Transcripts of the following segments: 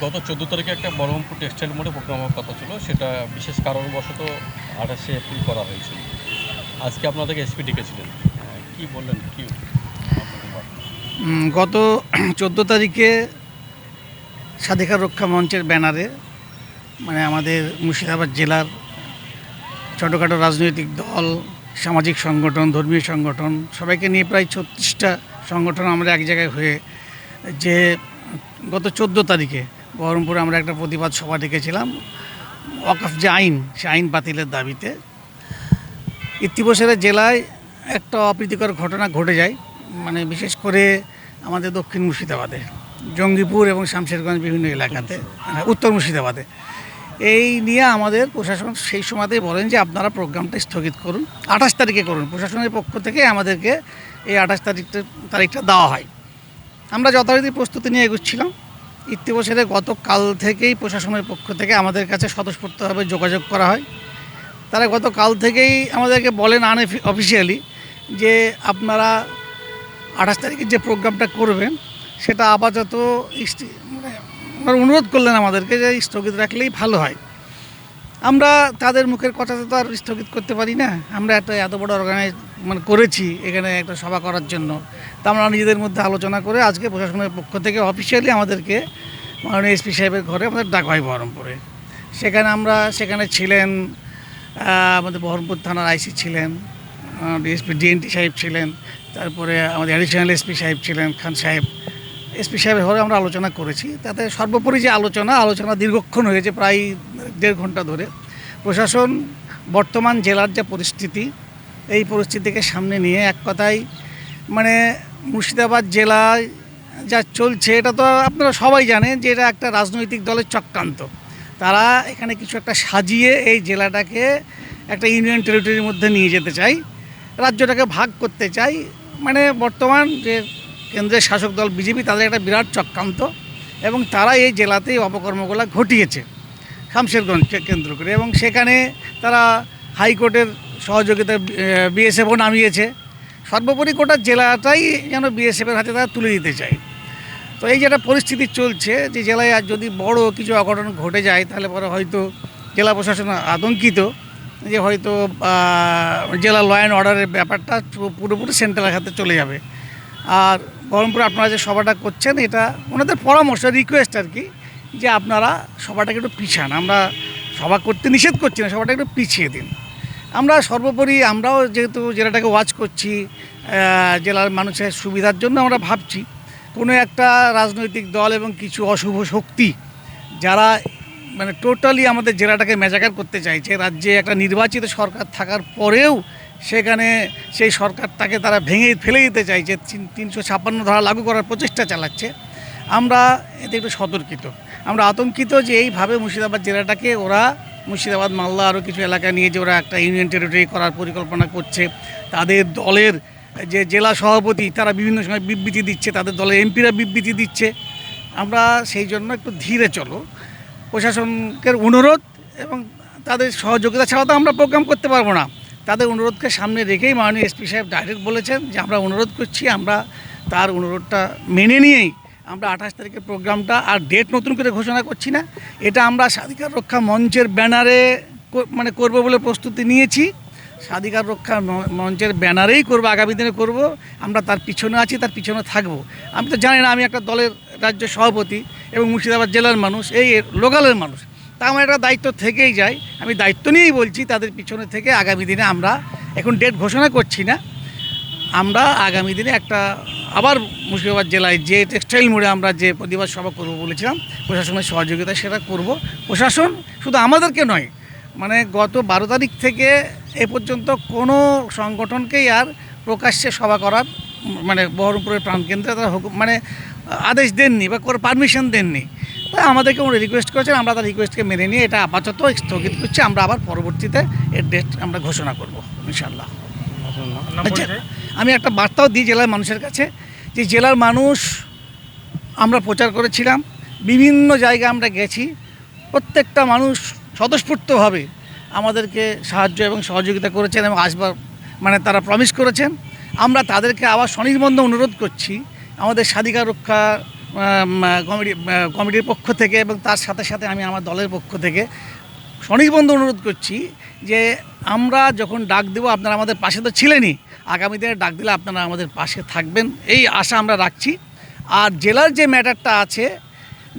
গত চোদ্দ তারিখে একটা বহরমপুর টেক্সটাইল মোড়ে প্রোগ্রাম হওয়ার কথা ছিল। সেটা বিশেষ কারণবশত আঠাশে এপ্রিল করা হয়েছিল। আজকে আপনাদেরকে এসপি ডেকেছিলেন। আহ, কি বললেন? কি গত চোদ্দ তারিখে স্বাধিকার রক্ষা মঞ্চের ব্যানারে মানে আমাদের মুর্শিদাবাদ জেলার ছোটোখাটো রাজনৈতিক দল সামাজিক সংগঠন ধর্মীয় সংগঠন সবাইকে নিয়ে প্রায় ছত্রিশটা সংগঠন আমরা এক জায়গায় হয়ে যে গত চোদ্দ তারিখে বহরমপুরে আমরা একটা প্রতিবাদ সভা ডেকেছিলাম। ওয়াকফ যে আইন সে আইন বাতিলের দাবিতে। ইতিবছরে জেলায় একটা অপ্রীতিকর ঘটনা ঘটে যায় মানে বিশেষ করে আমাদের দক্ষিণ মুর্শিদাবাদে। জঙ্গিপুর এবং শামশেরগঞ্জ বিভিন্ন এলাকাতে হ্যাঁ, উত্তর মুর্শিদাবাদে। এই নিয়ে আমাদের প্রশাসন সেই সময়তেই বলেন যে আপনারা প্রোগ্রামটা স্থগিত করুন। আঠাশ তারিখে করুন। প্রশাসনের পক্ষ থেকে আমাদেরকে এই আঠাশ তারিখটা তারিখটা দেওয়া হয়। আমরা যথারীতি প্রস্তুতি নিয়ে এগোচ্ছিলাম। ইতিবছরে গতকাল থেকেই প্রশাসনের পক্ষ থেকে আমাদের কাছে স্বতঃস্ফূর্তভাবে যোগাযোগ করা হয়। তারা গতকাল থেকেই আমাদেরকে বলেন আন অফিসিয়ালি যে আপনারা আঠাশ তারিখে যে প্রোগ্রামটা করবেন, সেটা আপাতত মানে অনুরোধ করলেন আমাদেরকে যে স্থগিত রাখলেই ভালো হয়। আমরা তাদের মুখের কথা তো আর স্থগিত করতে পারি না। আমরা একটা এত বড় অর্গানাইজ মানে করেছি এখানে একটা সভা করার জন্য। তা আমরা নিজেদের মধ্যে আলোচনা করে আজকে প্রশাসনের পক্ষ থেকে অফিসিয়ালি আমাদেরকে মাননীয় এসপি সাহেবের ঘরে আমাদের ডাকা হয় বহরমপুরে। সেখানে আমরা, সেখানে ছিলেন আমাদের বহরমপুর থানার আইসি ছিলেন ডিএসপি ডিএনটি সাহেব ছিলেন, তারপরে আমাদের অ্যাডিশনাল এসপি সাহেব ছিলেন, খান সাহেব। এসপি সাহেবের ঘরে আমরা আলোচনা করেছি। তাতে সর্বোপরি যে আলোচনা আলোচনা দীর্ঘক্ষণ হয়েছে প্রায় দেড় ঘণ্টা ধরে। প্রশাসন, বর্তমান জেলার যে পরিস্থিতি এই পরিস্থিতিকে সামনে নিয়ে এক কথায় মানে মুর্শিদাবাদ জেলায় যা চলছে, এটা তো আপনারা সবাই জানেন যে এটা একটা রাজনৈতিক দলের চক্রান্ত। তারা এখানে কিছু একটা সাজিয়ে এই জেলাটাকে একটা ইউনিয়ন টেরিটরির মধ্যে নিয়ে যেতে চাই, রাজ্যটাকে ভাগ করতে চাই। মানে বর্তমান যে কেন্দ্রের শাসক দল বিজেপি, তাদের একটা বিরাট চক্রান্ত এবং তারা এই জেলাতেই অপকর্মগুলো ঘটিয়েছে, শামশেরগঞ্জকে কেন্দ্র করে। এবং সেখানে তারা হাইকোর্টের সহযোগিতা বিএসএফও নামিয়েছে। সর্বোপরি গোটা জেলাটাই যেন বিএসএফের হাতে তারা তুলে দিতে চায়। তো এই যে একটা পরিস্থিতি চলছে যে জেলায় আর যদি বড় কিছু অঘটন ঘটে যায়, তাহলে পরে হয়তো জেলা প্রশাসন আতঙ্কিত যে হয়তো জেলা ল অ্যান্ড অর্ডারের ব্যাপারটা পুরোপুরি সেন্ট্রালের হাতে চলে যাবে। আর বহরমপুরে আপনারা যে সভাটা করছেন, এটা ওনাদের পরামর্শ রিকোয়েস্ট আর কি, যে আপনারা সভাটাকে একটু পিছান। আমরা সভা করতে নিষেধ করছি না সভাটা একটু পিছিয়ে দিন। আমরা সর্বোপরি আমরাও যেহেতু জেলাটাকে ওয়াচ করছি জেলার মানুষের সুবিধার জন্য আমরা ভাবছি, কোনো একটা রাজনৈতিক দল এবং কিছু অশুভ শক্তি যারা মানে টোটালি আমাদের জেলাটাকে মেজাকার করতে চাইছে, রাজ্যে একটা নির্বাচিত সরকার থাকার পরেও সেখানে সেই সরকারটাকে তারা ভেঙে ফেলে দিতে চাইছে, তিন- তিনশো ছাপ্পান্ন ধারা লাগু করার প্রচেষ্টা চালাচ্ছে, আমরা এতে একটু সতর্কিত। আমরা আতঙ্কিত যে এইভাবে মুর্শিদাবাদ জেলাটাকে ওরা মুর্শিদাবাদ, মালদা আরও কিছু এলাকা নিয়ে যে ওরা একটা ইউনিয়ন টেরিটরি করার পরিকল্পনা করছে। তাদের দলের যে জেলা সভাপতি, তারা বিভিন্ন সময় বিবৃতি দিচ্ছে, তাদের দলের এমপিরা বিবৃতি দিচ্ছে। আমরা সেই জন্য একটু ধীরে চলো। প্রশাসনকে অনুরোধ এবং তাদের সহযোগিতা ছাড়া তো আমরা প্রোগ্রাম করতে পারব না। তাদের অনুরোধকে সামনে রেখেই মাননীয় এসপি সাহেব ডাইরেক্ট বলেছেন যে, আমরা অনুরোধ করছি, আমরা তার অনুরোধটা মেনে নিয়েই আমরা আঠাশ তারিখের প্রোগ্রামটা আর ডেট নতুন করে ঘোষণা করছি না। এটা আমরা স্বাধিকার রক্ষা মঞ্চের ব্যানারে মানে করব বলে প্রস্তুতি নিয়েছি। স্বাধিকার রক্ষা মঞ্চের ব্যানারেই করব, আগামী দিনে করব। আমরা তার পিছনে আছি, তার পিছনে থাকব। আমি তো জানি না, আমি একটা দলের রাজ্য সভাপতি এবং মুর্শিদাবাদ জেলার মানুষ, এই লোকালের মানুষ। তা আমার একটা দায়িত্ব থেকেই যায়। আমি দায়িত্ব নিয়েই বলছি, তাদের পিছনে থেকে আগামী দিনে আমরা এখন ডেট ঘোষণা করছি না। আমরা আগামী দিনে একটা আবার মুর্শিদাবাদ জেলায় যে টেক্সটাইল মোড়ে আমরা যে প্রতিবাদ সভা করব বলেছিলাম প্রশাসনের সহযোগিতা সেটা করব। প্রশাসন শুধু আমাদেরকে নয় মানে গত বারো তারিখ থেকে এ পর্যন্ত কোনো সংগঠনকেই আর প্রকাশ্যে সভা করার মানে বহরমপুরের প্রাণকেন্দ্রে তারা হুকুম মানে আদেশ দেননি বা কোনো পারমিশন দেননি। তাই আমাদেরকে উনি রিকোয়েস্ট করেছেন আমরা তার রিকোয়েস্টকে মেনে নিয়ে এটা আপাতত স্থগিত করছি আমরা আবার পরবর্তীতে এর ডেট আমরা ঘোষণা করব ইনশাল্লাহ আমি একটা বার্তাও দিই জেলার মানুষের কাছে যে জেলার মানুষ আমরা প্রচার করেছিলাম, বিভিন্ন জায়গায় আমরা গেছি, প্রত্যেকটা মানুষ স্বতঃস্ফূর্তভাবে আমাদেরকে সাহায্য এবং সহযোগিতা করেছেন এবং আসবার মানে তারা প্রমিস করেছেন। আমরা তাদেরকে আবার স্বনির্বন্ধ অনুরোধ করছি আমাদের স্বাধিকার রক্ষা কমিটি কমিটির পক্ষ থেকে এবং তার সাথে সাথে আমি আমার দলের পক্ষ থেকে স্বনির্বন্ধ অনুরোধ করছি যে আমরা যখন ডাক দেবো, আপনারা আমাদের পাশে তো ছিলেনই আগামী দিনে ডাক দিলে আপনারা আমাদের পাশে থাকবেন। এই আশা আমরা রাখছি। আর জেলার যে ম্যাটারটা আছে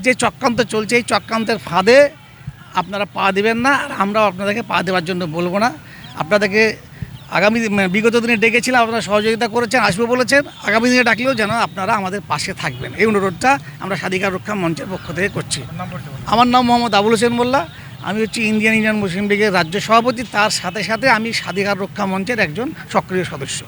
যে চক্রান্ত চলছে এই চক্রান্তের ফাঁদে আপনারা পা দেবেন না। আর আমরাও আপনাদেরকে পা দেওয়ার জন্য বলব না। আপনাদেরকে আগামী মানে বিগত দিনে ডেকেছিলাম আপনারা সহযোগিতা করেছেন আসবে বলেছেন। আগামী দিনে ডাকলেও যেন আপনারা আমাদের পাশে থাকবেন। এই অনুরোধটা আমরা স্বাধিকার রক্ষা মঞ্চের পক্ষ থেকে করছি। আমার নাম মোহাম্মদ আবুল হোসেন মোল্লা। আমি হচ্ছি ইন্ডিয়ান ইউনিয়ন মুসলিম লীগের রাজ্য সভাপতি, তার সাথে সাথে আমি স্বাধিকার রক্ষা মঞ্চের একজন সক্রিয় সদস্য।